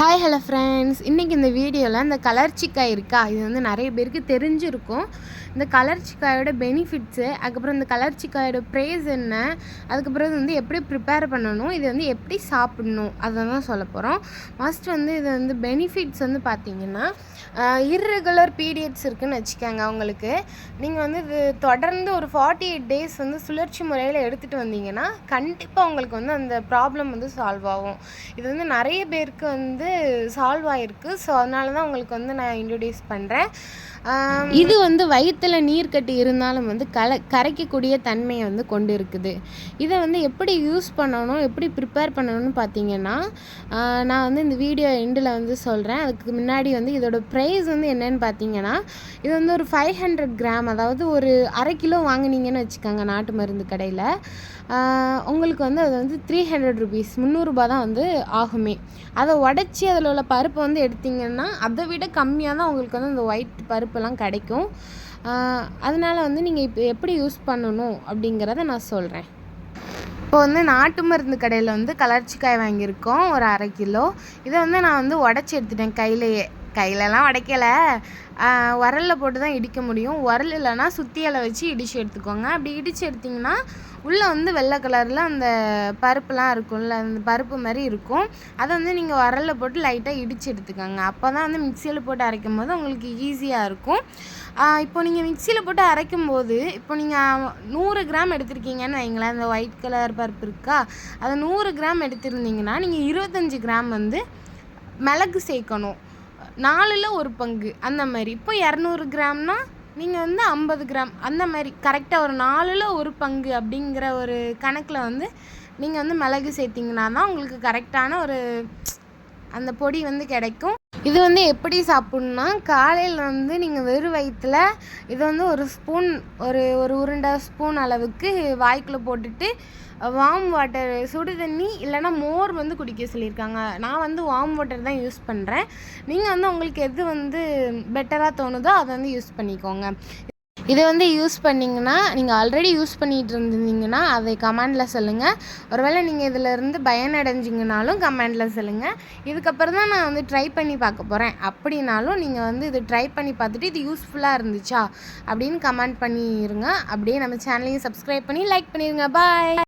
Hi hello friends இன்றைக்கி இந்த வீடியோவில் இந்த கலர்ச்சிக்காய் இருக்கா? இது வந்து நிறைய பேருக்கு தெரிஞ்சிருக்கும். இந்த கலர்ச்சிக்காயோட பெனிஃபிட்ஸு அதுக்கப்புறம் இந்த கலர்ச்சிக்காயோட ப்ரைஸ் என்ன அதுக்கப்புறம் இது வந்து எப்படி ப்ரிப்பேர் பண்ணணும் இது வந்து எப்படி சாப்பிடணும் அதை தான் சொல்ல போகிறோம் ஃபஸ்ட் வந்து இது வந்து பெனிஃபிட்ஸ் வந்து பார்த்திங்கன்னா இர்ரெகுலர் பீரியட்ஸ் இருக்குதுன்னு வச்சுக்கோங்க அவங்களுக்கு. நீங்கள் வந்து இது தொடர்ந்து ஒரு ஃபார்ட்டி எயிட் டேஸ் வந்து சுழற்சி முறையில் எடுத்துகிட்டு வந்தீங்கன்னா கண்டிப்பாக உங்களுக்கு வந்து அந்த ப்ராப்ளம் வந்து சால்வ் ஆகும். இது வந்து நிறைய பேருக்கு வந்து சால்வ் ஆகிருக்கு ஸோ அதனால தான் உங்களுக்கு வந்து நான் இன்ட்ரடியூஸ் பண்ணுறேன் இது வந்து வயிற்றில் நீர் கட்டி இருந்தாலும் வந்து கல கரைக்கக்கூடிய தன்மையை வந்து கொண்டு இருக்குது இதை வந்து எப்படி யூஸ் பண்ணணும் எப்படி ப்ரிப்பேர் பண்ணணும்னு பார்த்தீங்கன்னா நான் வந்து இந்த வீடியோ எண்டில் வந்து சொல்கிறேன் அதுக்கு முன்னாடி வந்து இதோட ப்ரைஸ் வந்து என்னென்னு பார்த்தீங்கன்னா இது வந்து ஒரு ஃபைவ் ஹண்ட்ரட் கிராம் அதாவது ஒரு அரை கிலோ வாங்கினீங்கன்னு வச்சுக்கோங்க நாட்டு மருந்து கடையில். உங்களுக்கு வந்து அது வந்து த்ரீ ஹண்ட்ரட் ருபீஸ் முந்நூறுரூபா தான் வந்து ஆகுமே. அதை உடச்சி அதில் உள்ள பருப்பை வந்து எடுத்திங்கன்னா அதை விட கம்மியாக தான் உங்களுக்கு வந்து அந்த ஒயிட் பருப்பு பருப்பெல்லாம் கிடைக்கும். அதனால் வந்து நீங்கள் இப்போ எப்படி யூஸ் பண்ணணும் அப்படிங்கிறத நான் சொல்கிறேன் இப்போ வந்து நாட்டு மருந்து கடையில் வந்து கலர்ச்சிக்காய் வாங்கியிருக்கோம் ஒரு அரை கிலோ. இதை வந்து நான் வந்து உடச்சி எடுத்துட்டேன் கையிலேயே. கையிலலாம் உடைக்கலை. உரலில் போட்டு தான் இடிக்க முடியும். உரல் இல்லைன்னா சுத்தியலை வச்சு இடித்து எடுத்துக்கோங்க. அப்படி இடித்து எடுத்திங்கன்னா உள்ளே வந்து வெள்ளை கலரில் அந்த பருப்புலாம் இருக்கும்ல அந்த பருப்பு மாதிரி இருக்கும். அதை வந்து நீங்கள் உரலில் போட்டு லைட்டாக இடித்து எடுத்துக்கோங்க. அப்போ தான் வந்து மிக்சியில் போட்டு அரைக்கும் போது உங்களுக்கு ஈஸியாக இருக்கும். இப்போ நீங்கள் மிக்சியில் போட்டு அரைக்கும் போது இப்போ நீங்கள் நூறு கிராம் எடுத்திருக்கீங்கன்னு வைங்களேன். அந்த ஒயிட் கலர் பருப்பு இருக்கா? அதை நூறு கிராம் எடுத்திருந்தீங்கன்னா நீங்கள் இருபத்தஞ்சி கிராம் வந்து மிளகு சேர்க்கணும். நாலில் ஒரு பங்கு அந்த மாதிரி. இப்போ இரநூறு கிராம்னா நீங்கள் வந்து ஐம்பது கிராம் அந்த மாதிரி. கரெக்டாக ஒரு நாலில் ஒரு பங்கு அப்படிங்கிற ஒரு கணக்கில் வந்து நீங்கள் வந்து மிளகு சேர்த்திங்கன்னா தான் உங்களுக்கு கரெக்டான ஒரு அந்த பொடி வந்து கிடைக்கும். இது வந்து எப்படி சாப்பிட்ணுன்னா காலையில் வந்து நீங்கள் வெறும் வயிற்றில் இதை வந்து ஒரு ஸ்பூன் ஒரு ஒரு உருண்டை ஸ்பூன் அளவுக்கு வாய்க்குள்ளே போட்டுட்டு வார்ம் வாட்டர் சுடு தண்ணி இல்லைனா மோர் வந்து குடிக்க சொல்லியிருக்காங்க. நான் வந்து வார்ம் வாட்டர் தான் யூஸ் பண்ணுறேன் நீங்கள் வந்து உங்களுக்கு எது வந்து பெட்டராக தோணுதோ அதை வந்து யூஸ் பண்ணிக்கோங்க. இதை வந்து யூஸ் பண்ணிங்கன்னா நீங்கள் ஆல்ரெடி யூஸ் பண்ணிகிட்டு இருந்தீங்கன்னா அதை கமெண்டில் சொல்லுங்கள் ஒருவேளை நீங்கள் இதில் இருந்து பயனடைஞ்சிங்கனாலும் கமெண்டில் சொல்லுங்கள் இதுக்கப்புறம் தான் நான் வந்து ட்ரை பண்ணி பார்க்க போகிறேன் அப்படின்னாலும் நீங்கள் வந்து இது ட்ரை பண்ணி பார்த்துட்டு இது யூஸ்ஃபுல்லாக இருந்துச்சா? அப்படின்னு கமெண்ட் பண்ணிடுங்க அப்படியே நம்ம சேனலையும் சப்ஸ்கிரைப் பண்ணி லைக் பண்ணிடுங்க பாய்